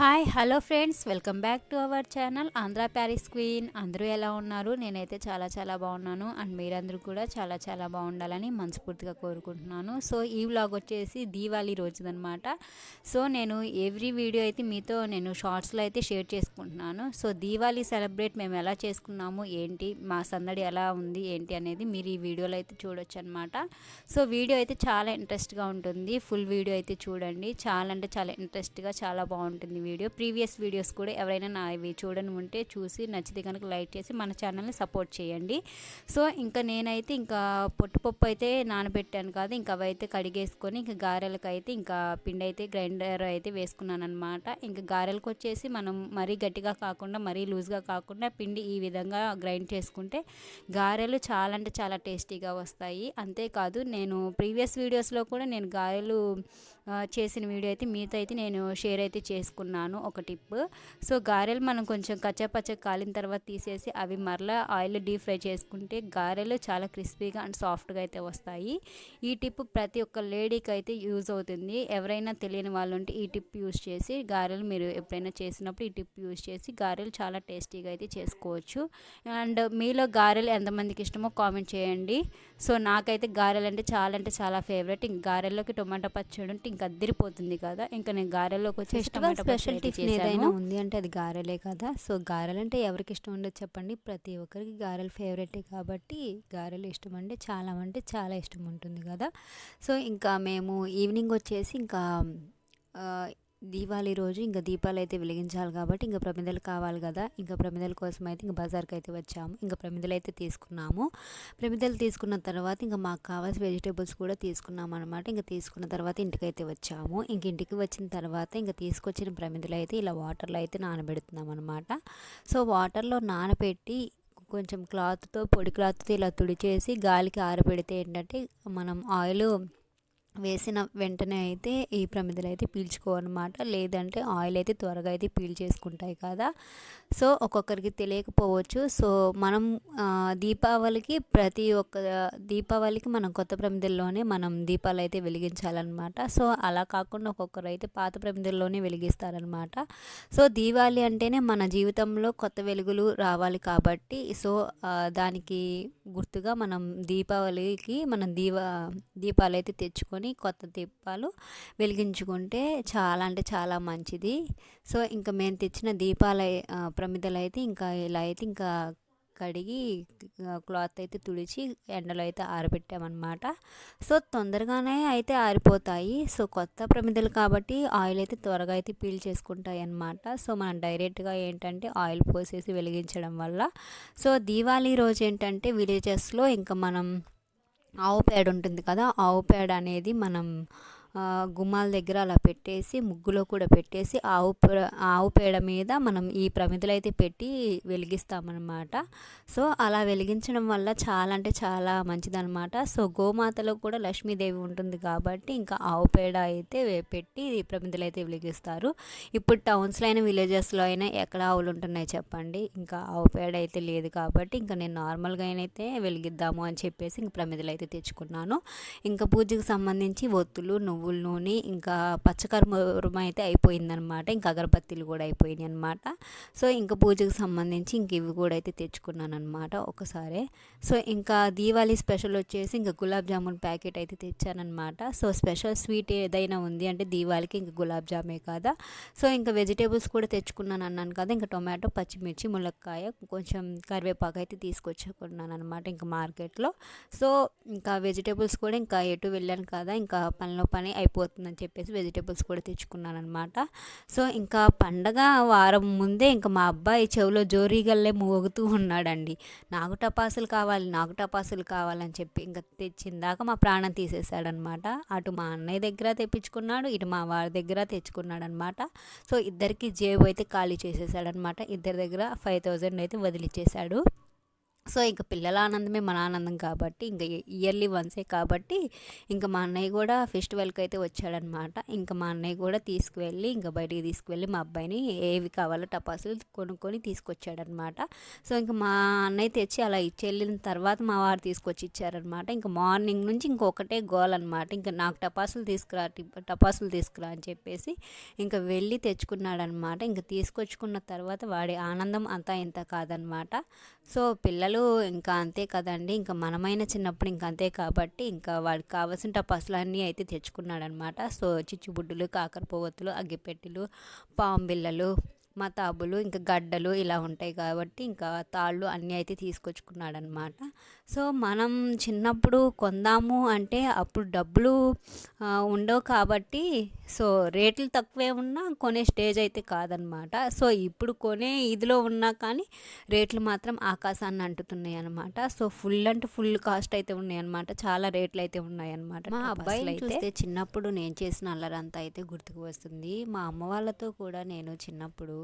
Hi hello friends. Welcome back to our channel. Andhra Paris queen. అందరూ ఎలా ఉన్నారు? నేనైతే చాలా చాలా బాగున్నాను. అండ్ మీరందరూ కూడా చాలా చాలా బాగుండాలని మనస్ఫూర్తిగా కోరుకుంటున్నాను. సో ఈ వ్లాగ్ వచ్చేసి దీవాళీ రోజుదనమాట సో నేను ఎవ్రీ వీడియో అయితే మీతో నేను షార్ట్స్లో అయితే షేర్ చేసుకుంటున్నాను. సో దీవాళీ సెలబ్రేట్ మేము ఎలా చేసుకున్నాము? ఏంటి? మా సందడి ఎలా ఉంది? ఏంటి అనేది మీరు ఈ వీడియోలో అయితే చూడొచ్చు అనమాట సో వీడియో అయితే చాలా ఇంట్రెస్ట్గా ఉంటుంది. ఫుల్ వీడియో అయితే చూడండి. చాలా అంటే చాలా ఇంట్రెస్ట్గా చాలా బాగుంటుంది వీడియో ప్రీవియస్ వీడియోస్ కూడా ఎవరైనా నా ఇవి చూడని ఉంటే చూసి నచ్చితే కనుక లైక్ చేసి మన ఛానల్ని సపోర్ట్ చేయండి. సో ఇంకా నేనైతే ఇంకా పొట్టుపప్పు అయితే నానబెట్టాను కాదు ఇంకా అవైతే కడిగేసుకొని ఇంకా గారెలకు అయితే ఇంకా పిండి అయితే గ్రైండర్ అయితే వేసుకున్నాను అనమాట ఇంకా గారెలకు వచ్చేసి మనం మరీ గట్టిగా కాకుండా మరీ లూజ్గా కాకుండా పిండి ఈ విధంగా గ్రైండ్ చేసుకుంటే గారెలు చాలా అంటే చాలా టేస్టీగా వస్తాయి. అంతేకాదు నేను ప్రీవియస్ వీడియోస్లో కూడా నేను గారెలు చేసిన వీడియో అయితే మీతో అయితే నేను షేర్ అయితే చేసుకున్నాను ఒక టిప్. సో గారెలు మనం కొంచెం కచ్చపచ్చ కాలిన తర్వాత తీసేసి అవి మరలా ఆయిల్ డీప్ ఫ్రై చేసుకుంటే గారెలు చాలా క్రిస్పీగా అండ్ సాఫ్ట్గా అయితే వస్తాయి. ఈ టిప్ ప్రతి ఒక్క లేడీకి అయితే యూజ్ అవుతుంది. ఎవరైనా తెలియని వాళ్ళు ఉంటే ఈ టిప్ యూజ్ చేసి గారెలు మీరు ఎప్పుడైనా చేసినప్పుడు ఈ టిప్ యూజ్ చేసి గారెలు చాలా టేస్టీగా అయితే చేసుకోవచ్చు. అండ్ మీలో గారెలు ఎంతమందికి ఇష్టమో కామెంట్ చేయండి. సో నాకైతే గారెలు అంటే చాలా అంటే చాలా ఫేవరెట్. ఇంక గారెల్లోకి టొమాటో పచ్చడి ఉంటే ఇంకా అద్దరిపోతుంది కదా. ఇంకా నేను గారెల్లోకి ఫెస్టివల్ టమాటా స్పెషల్ అయితే టిఫిన్ ఏదైనా ఉంది అంటే అది గారెలే కదా. సో గారెలు అంటే ఎవరికి ఇష్టం ఉండదు చెప్పండి. ప్రతి ఒక్కరికి గారెలు ఫేవరెటే కాబట్టి గారెలు ఇష్టం అంటే చాలా అంటే చాలా ఇష్టం ఉంటుంది కదా. సో ఇంకా మేము ఈవినింగ్ వచ్చేసి ఇంకా దీపావళి రోజు ఇంకా దీపాలు అయితే వెలిగించాలి కాబట్టి ఇంకా ప్రమిదలు కావాలి కదా. ఇంకా ప్రమిదల కోసం అయితే ఇంకా బజార్కి అయితే వచ్చాము. ఇంకా ప్రమిదలు అయితే తీసుకున్నాము. ప్రమిదలు తీసుకున్న తర్వాత ఇంకా మాకు కావాల్సిన వెజిటేబుల్స్ కూడా తీసుకున్నాం అనమాట ఇంకా తీసుకున్న తర్వాత ఇంటికైతే వచ్చాము. ఇంక ఇంటికి వచ్చిన తర్వాత ఇంకా తీసుకొచ్చిన ప్రమిదలు అయితే ఇలా వాటర్లో అయితే నానబెడుతున్నాం అనమాట సో వాటర్లో నానబెట్టి కొంచెం క్లాత్తో పొడి క్లాత్తో ఇలా తుడిచేసి గాలికి ఆరబెడితే ఏంటంటే మనం ఆయిల్ వేసిన వెంటనే అయితే ఈ ప్రమిదలు అయితే పీల్చుకోవన్నమాట. లేదంటే ఆయిల్ అయితే త్వరగా అయితే పీల్చేసుకుంటాయి కదా. సో ఒక్కొక్కరికి తెలియకపోవచ్చు. సో మనం దీపావళికి ప్రతి ఒక్క దీపావళికి మనం కొత్త ప్రమిదల్లోనే మనం దీపాలు అయితే వెలిగించాలన్నమాట. సో అలా కాకుండా ఒక్కొక్కరు అయితే పాత ప్రమిదల్లోనే వెలిగిస్తారనమాట సో దీపావళి అంటేనే మన జీవితంలో కొత్త వెలుగులు రావాలి కాబట్టి సో దానికి గుర్తుగా మనం దీపావళికి మనం దీవా దీపాలు అయితే తెచ్చుకొని కొత్త దీపాలు వెలిగించుకుంటే చాలా అంటే చాలా మంచిది. సో ఇంకా మేము తెచ్చిన దీపాల ప్రమిదలు అయితే ఇంకా ఇలా అయితే ఇంకా కడిగి క్లాత్ అయితే తుడిచి ఎండలో అయితే ఆరబెట్టామన్నమాట. సో తొందరగానే అయితే ఆరిపోతాయి. సో కొత్త ప్రమిదలు కాబట్టి ఆయిల్ అయితే త్వరగా అయితే పీల్ చేసుకుంటాయి అన్నమాట సో మనం డైరెక్ట్గా ఏంటంటే ఆయిల్ పోసేసి వెలిగించడం వల్ల. సో దీవాళీ రోజు ఏంటంటే విలేజెస్లో ఇంకా మనం ఆవు పేడ ఉంటుంది కదా ఆవు పేడ అనేది మనం గుమ్మాల దగ్గర అలా పెట్టేసి ముగ్గులో కూడా పెట్టేసి ఆవు ఆవు పేడ మీద మనం ఈ ప్రమిదలు అయితే పెట్టి వెలిగిస్తామన్నమాట. సో అలా వెలిగించడం వల్ల చాలా అంటే చాలా మంచిదన్నమాట. సో గోమాతలో కూడా లక్ష్మీదేవి ఉంటుంది కాబట్టి ఇంకా ఆవు పేడ అయితే పెట్టి ఈ ప్రమిదలు అయితే వెలిగిస్తారు. ఇప్పుడు టౌన్స్లో అయినా విలేజెస్లో అయినా ఎక్కడ ఆవులు ఉంటున్నాయి చెప్పండి? ఇంకా ఆవు పేడ అయితే లేదు కాబట్టి ఇంకా నేను నార్మల్గా అయితే వెలిగిద్దాము అని చెప్పేసి ఇంక ప్రమిదలు అయితే తెచ్చుకున్నాను. ఇంకా పూజకు సంబంధించి ఒత్తులు నువ్వు నువ్వుల నూనె ఇంకా పచ్చకర్మూరం అయితే అయిపోయిందనమాట ఇంకా అగరబత్తీలు కూడా అయిపోయినాయి అనమాట సో ఇంకా పూజకు సంబంధించి ఇంక ఇవి కూడా అయితే తెచ్చుకున్నాను అనమాట ఒకసారి. సో ఇంకా దీవాళీ స్పెషల్ వచ్చేసి ఇంకా గులాబ్ జామున్ ప్యాకెట్ అయితే తెచ్చానమాట సో స్పెషల్ స్వీట్ ఏదైనా ఉంది అంటే దీవాళికి ఇంకా గులాబ్ జామే కదా. సో ఇంకా వెజిటేబుల్స్ కూడా తెచ్చుకున్నాను అన్నాను కదా ఇంకా టొమాటో పచ్చిమిర్చి ములక్కాయ కొంచెం కరివేపాకు అయితే తీసుకొచ్చుకున్నాను అనమాట ఇంకా మార్కెట్లో. సో ఇంకా వెజిటేబుల్స్ కూడా ఇంకా ఎటు వెళ్ళాను కదా ఇంకా పనిలో పని అయిపోతుందని చెప్పేసి వెజిటేబుల్స్ కూడా తెచ్చుకున్నాను అనమాట సో ఇంకా పండగ వారం ముందే ఇంకా మా అబ్బాయి చెవిలో జోరీగల్లే మోగుతూ ఉన్నాడండి. నాకు టపాసులు కావాలి నాకు టపాసులు కావాలని చెప్పి ఇంకా తెచ్చిందాక మా ప్రాణం తీసేశాడనమాట అటు మా అన్నయ్య దగ్గర తెప్పించుకున్నాడు ఇటు మా వారి దగ్గర తెచ్చుకున్నాడు అనమాట సో ఇద్దరికి జేబు అయితే ఖాళీ చేసేసాడనమాట ఇద్దరి దగ్గర ఫైవ్ థౌజండ్ అయితే వదిలిచ్చేశాడు. సో ఇంకా పిల్లల ఆనందమే మన ఆనందం కాబట్టి ఇంకా ఇయర్లీ వన్సే కాబట్టి ఇంకా మా అన్నయ్య కూడా ఫెస్టివల్కి అయితే వచ్చాడనమాట. ఇంకా మా అన్నయ్య కూడా తీసుకువెళ్ళి ఇంకా బయటికి తీసుకువెళ్ళి మా అబ్బాయిని ఏవి కావాలో టపాసులు కొనుక్కొని తీసుకొచ్చాడనమాట. సో ఇంకా మా అన్నయ్య తెచ్చి అలా ఇచ్చి వెళ్ళిన తర్వాత మా వారు తీసుకొచ్చి ఇచ్చారనమాట. ఇంకా మార్నింగ్ నుంచి ఇంకొకటే గోల్ అనమాట ఇంకా నాకు టపాసులు తీసుకురా టపాసులు తీసుకురా అని చెప్పేసి ఇంకా వెళ్ళి తెచ్చుకున్నాడనమాట. ఇంకా తీసుకొచ్చుకున్న తర్వాత వాడి ఆనందం అంతా ఇంత కాదనమాట. సో పిల్లలు ఇంకా అంతే కదండి. ఇంకా మనమైన చిన్నప్పుడు ఇంకా అంతే కాబట్టి ఇంకా వాడికి కావాల్సిన టపాసులన్నీ అయితే తెచ్చుకున్నాడనమాట. సో చిచ్చుబుడ్డులు కాకర పువ్వొత్తులు అగ్గిపెట్టెలు పాంబిళ్ళలు మతాబులు ఇంకా గడ్డలు ఇలా ఉంటాయి కాబట్టి ఇంకా తాళ్ళు అన్నీ అయితే తీసుకొచ్చుకున్నాడనమాట. సో మనం చిన్నప్పుడు కొందాము అంటే అప్పుడు డబ్బులు ఉండవు కాబట్టి సో రేట్లు తక్కువే ఉన్నా కొనే స్టేజ్ అయితే కాదనమాట. సో ఇప్పుడు కొనే ఇదిలో ఉన్నా కానీ రేట్లు మాత్రం ఆకాశాన్ని అంటుతున్నాయి అనమాట సో ఫుల్ అంటే ఫుల్ కాస్ట్ అయితే ఉన్నాయి అనమాట చాలా రేట్లు అయితే ఉన్నాయి అనమాట మా అబ్బాయి చూస్తే చిన్నప్పుడు నేను చేసిన అల్లరంతా అయితే గుర్తుకు వస్తుంది. మా అమ్మ వాళ్ళతో కూడా నేను చిన్నప్పుడు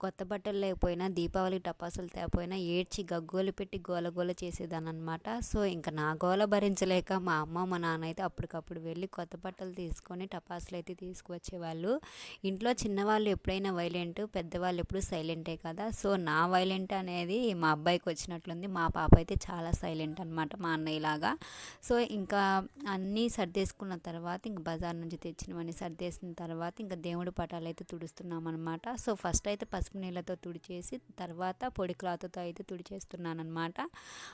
కొత్త బట్టలు లేకపోయినా దీపావళి టపాసులు తేపోయినా ఏడ్చి గగ్గోలు పెట్టి గోల గోల చేసేదాన్ని అనమాట సో ఇంకా నా గోల భరించలేక మా అమ్మ మా నాన్న అయితే అప్పటికప్పుడు వెళ్ళి కొత్త బట్టలు తీసుకొని టపాసులు అయితే తీసుకువచ్చేవాళ్ళు. ఇంట్లో చిన్నవాళ్ళు ఎప్పుడైనా వైలెంట్ పెద్దవాళ్ళు ఎప్పుడు సైలెంటే కదా. సో నా వైలెంట్ అనేది మా అబ్బాయికి వచ్చినట్లుంది. మా పాప అయితే చాలా సైలెంట్ అనమాట మా అన్నయ్యలాగా సో ఇంకా అన్నీ సర్దేసుకున్న తర్వాత ఇంకా బజార్ నుంచి తెచ్చినవన్నీ సర్దేసిన తర్వాత ఇంకా దేవుడి పటాలు అయితే తుడుస్తున్నాం అనమాట సో ఫస్ట్ అయితే పసుపు నీళ్ళతో తుడిచేసి తర్వాత పొడి క్లాత్తో అయితే తుడిచేస్తున్నాను అనమాట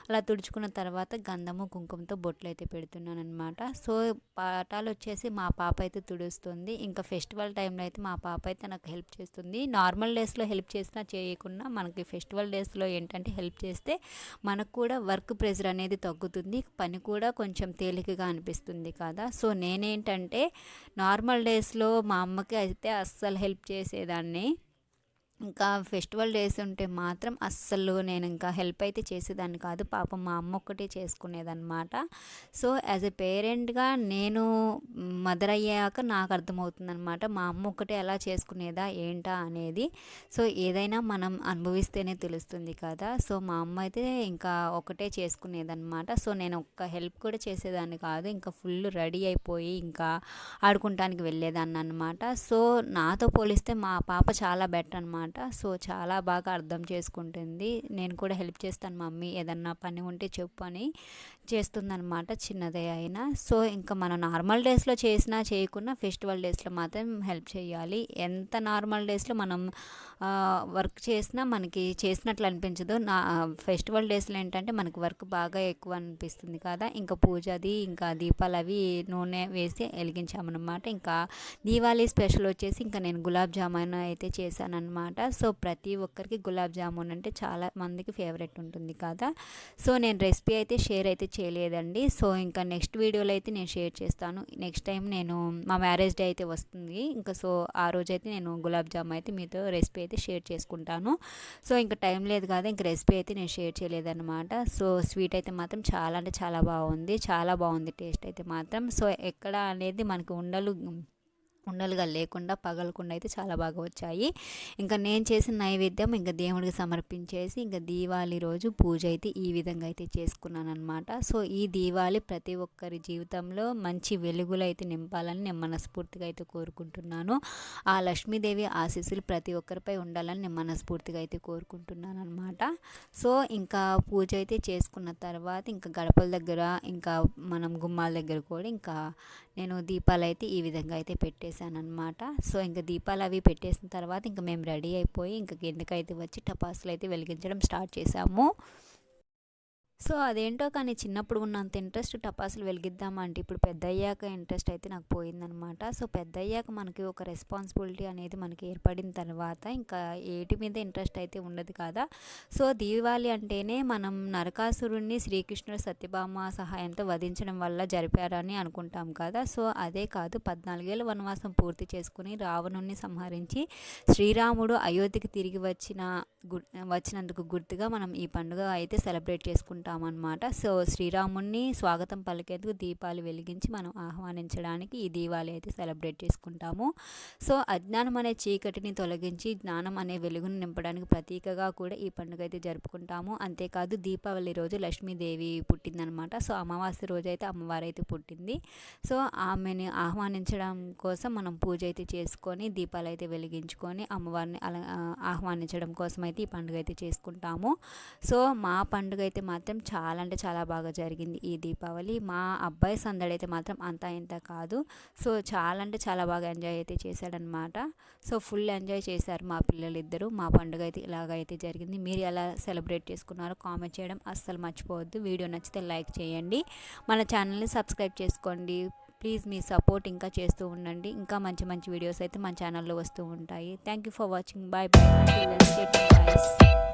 అలా తుడుచుకున్న తర్వాత గంధము కుంకుమతో బొట్లు అయితే పెడుతున్నాను అనమాట సో పాఠాలు వచ్చేసి మా పాప అయితే తుడుస్తుంది. ఇంకా ఫెస్టివల్ టైంలో అయితే మా పాప అయితే నాకు హెల్ప్ చేస్తుంది. నార్మల్ డేస్లో హెల్ప్ చేసినా చేయకుండా మనకి ఫెస్టివల్ డేస్లో ఏంటంటే హెల్ప్ చేస్తే మనకు కూడా వర్క్ ప్రెషర్ అనేది తగ్గుతుంది. పని కూడా కొంచెం తేలికగా అనిపిస్తుంది కదా. సో నేనేంటంటే నార్మల్ డేస్లో మా అమ్మకి అయితే అస్సలు హెల్ప్ చేసేదాన్ని. ఇంకా ఫెస్టివల్ డేస్ ఉంటే మాత్రం అస్సలు నేను ఇంకా హెల్ప్ అయితే చేసేదాన్ని కాదు. పాపం మా అమ్మ ఒక్కటే చేసుకునేదన్నమాట. సో యాజ్ ఎ పేరెంట్గా నేను మదర్ అయ్యాక నాకు అర్థమవుతుందనమాట మా అమ్మ ఒక్కటే ఎలా చేసుకునేదా ఏంటా అనేది. సో ఏదైనా మనం అనుభవిస్తేనే తెలుస్తుంది కదా. సో మా అమ్మ అయితే ఇంకా ఒకటే చేసుకునేదన్నమాట. సో నేను ఒక్క హెల్ప్ కూడా చేసేదాన్ని కాదు. ఇంకా ఫుల్ రెడీ అయిపోయి ఇంకా ఆడుకుంటానికి వెళ్ళేదాన్ని అనమాట సో నాతో పోలిస్తే మా పాప చాలా బెటర్ అనమాట సో చాలా బాగా అర్థం చేసుకుంటుంది. నేను కూడా హెల్ప్ చేస్తాను మమ్మీ ఏదన్నా పని ఉంటే చెప్పు అని చేస్తుందన్నమాట చిన్నదే అయినా. సో ఇంకా మనం నార్మల్ డేస్లో చేసినా చేయకున్నా ఫెస్టివల్ డేస్లో మాత్రం హెల్ప్ చేయాలి. ఎంత నార్మల్ డేస్లో మనం వర్క్ చేసినా మనకి చేసినట్లు అనిపించదు. నా ఫెస్టివల్ డేస్లో ఏంటంటే మనకి వర్క్ బాగా ఎక్కువ అనిపిస్తుంది కదా. ఇంకా పూజ అది ఇంకా దీపాలు అవి నూనె వేసి వెలిగించామన్నమాట. ఇంకా దీవాళీ స్పెషల్ వచ్చేసి ఇంకా నేను గులాబ్ జామున్ అయితే చేశానన్నమాట. అనమాట సో ప్రతి ఒక్కరికి గులాబ్ జామున్ అంటే చాలా మందికి ఫేవరెట్ ఉంటుంది కదా. సో నేను రెసిపీ అయితే షేర్ అయితే చేయలేదండి. సో ఇంకా నెక్స్ట్ వీడియోలో అయితే నేను షేర్ చేస్తాను. నెక్స్ట్ టైం నేను మా మ్యారేజ్ డే అయితే వస్తుంది. ఇంకా సో ఆ రోజు అయితే నేను గులాబ్ జామ్ అయితే మీతో రెసిపీ అయితే షేర్ చేసుకుంటాను. సో ఇంకా టైం లేదు కదా ఇంకా రెసిపీ అయితే నేను షేర్ చేయలేదన్నమాట. సో స్వీట్ అయితే మాత్రం చాలా అంటే చాలా బాగుంది. చాలా బాగుంది టేస్ట్ అయితే మాత్రం. సో ఎక్కడ అనేది మనకు ఉండలు ఉండలుగా లేకుండా పగలకుండా అయితే చాలా బాగా వచ్చాయి. ఇంకా నేను చేసిన నైవేద్యం ఇంకా దేవుడికి సమర్పించేసి ఇంకా దీవాళి రోజు పూజ అయితే ఈ విధంగా అయితే చేసుకున్నాను అనమాట సో ఈ దీవాళి ప్రతి ఒక్కరి జీవితంలో మంచి వెలుగులు అయితే నింపాలని నేను మనస్ఫూర్తిగా అయితే కోరుకుంటున్నాను. ఆ లక్ష్మీదేవి ఆశీస్సులు ప్రతి ఒక్కరిపై ఉండాలని నేను మనస్ఫూర్తిగా అయితే కోరుకుంటున్నాను అనమాట సో ఇంకా పూజ అయితే చేసుకున్న తర్వాత ఇంకా గడపల దగ్గర ఇంకా మనం గుమ్మాల దగ్గర కూడా ఇంకా నేను దీపాలు అయితే ఈ విధంగా అయితే పెట్టేసి చేశానమాట సో ఇంకా దీపాలు అవి పెట్టేసిన తర్వాత ఇంకా మేము రెడీ అయిపోయి ఇంకా కిందకైతే వచ్చి టపాసులు అయితే వెలిగించడం స్టార్ట్ చేసాము సో అదేంటో కానీ చిన్నప్పుడు ఉన్నంత ఇంట్రెస్ట్ టపాసులు వెలిగిద్దామంటే ఇప్పుడు పెద్ద అయ్యాక ఇంట్రెస్ట్ అయితే నాకు పోయిందనమాట సో పెద్ద అయ్యాక మనకి ఒక రెస్పాన్సిబిలిటీ అనేది మనకి ఏర్పడిన తర్వాత ఇంకా ఏటి మీద ఇంట్రెస్ట్ అయితే ఉండదు కదా. సో దీపావళి అంటేనే మనం నరకాసురుణ్ణి శ్రీకృష్ణుడు సత్యభామ సహాయంతో వధించడం వల్ల జరిపారని అనుకుంటాం కదా. సో అదే కాదు పద్నాలుగేళ్ళ వనవాసం పూర్తి చేసుకుని రావణుణ్ణి సంహరించి శ్రీరాముడు అయోధ్యకి తిరిగి వచ్చిన గు వచ్చినందుకు గుర్తుగా మనం ఈ పండుగ అయితే సెలబ్రేట్ చేసుకుంటాం చేసుకుంటామన్నమాట సో శ్రీరాముణ్ణి స్వాగతం పలికేందుకు దీపాలు వెలిగించి మనం ఆహ్వానించడానికి ఈ దీపావళి అయితే సెలబ్రేట్ చేసుకుంటాము. సో అజ్ఞానం అనే చీకటిని తొలగించి జ్ఞానం అనే వెలుగును నింపడానికి ప్రతీకగా కూడా ఈ పండుగ అయితే జరుపుకుంటాము. అంతేకాదు దీపావళి రోజు లక్ష్మీదేవి పుట్టిందనమాట సో అమావాస్య రోజు అయితే అమ్మవారు అయితే పుట్టింది. సో ఆమెని ఆహ్వానించడం కోసం మనం పూజ అయితే చేసుకొని దీపాలు అయితే వెలిగించుకొని అమ్మవారిని అలా ఆహ్వానించడం కోసం అయితే ఈ పండుగ అయితే చేసుకుంటాము. సో మా పండుగ అయితే మాత్రం చాలా అంటే చాలా బాగా జరిగింది ఈ దీపావళి. మా అబ్బాయి సందడి అయితే మాత్రం అంతా ఇంత కాదు. సో చాలా అంటే చాలా బాగా ఎంజాయ్ అయితే చేశాడనమాట సో ఫుల్ ఎంజాయ్ చేశారు మా పిల్లలు ఇద్దరు మా పండుగ అయితే ఇలాగైతే జరిగింది. మీరు ఎలా సెలబ్రేట్ చేసుకున్నారో కామెంట్ చేయడం అస్సలు మర్చిపోవద్దు. వీడియో నచ్చితే లైక్ చేయండి. మన ఛానల్ని సబ్స్క్రైబ్ చేసుకోండి. ప్లీజ్ మీ సపోర్ట్ ఇంకా చేస్తూ ఉండండి. ఇంకా మంచి మంచి వీడియోస్ అయితే మన ఛానల్లో వస్తూ ఉంటాయి. Thank you for watching. Bye bye.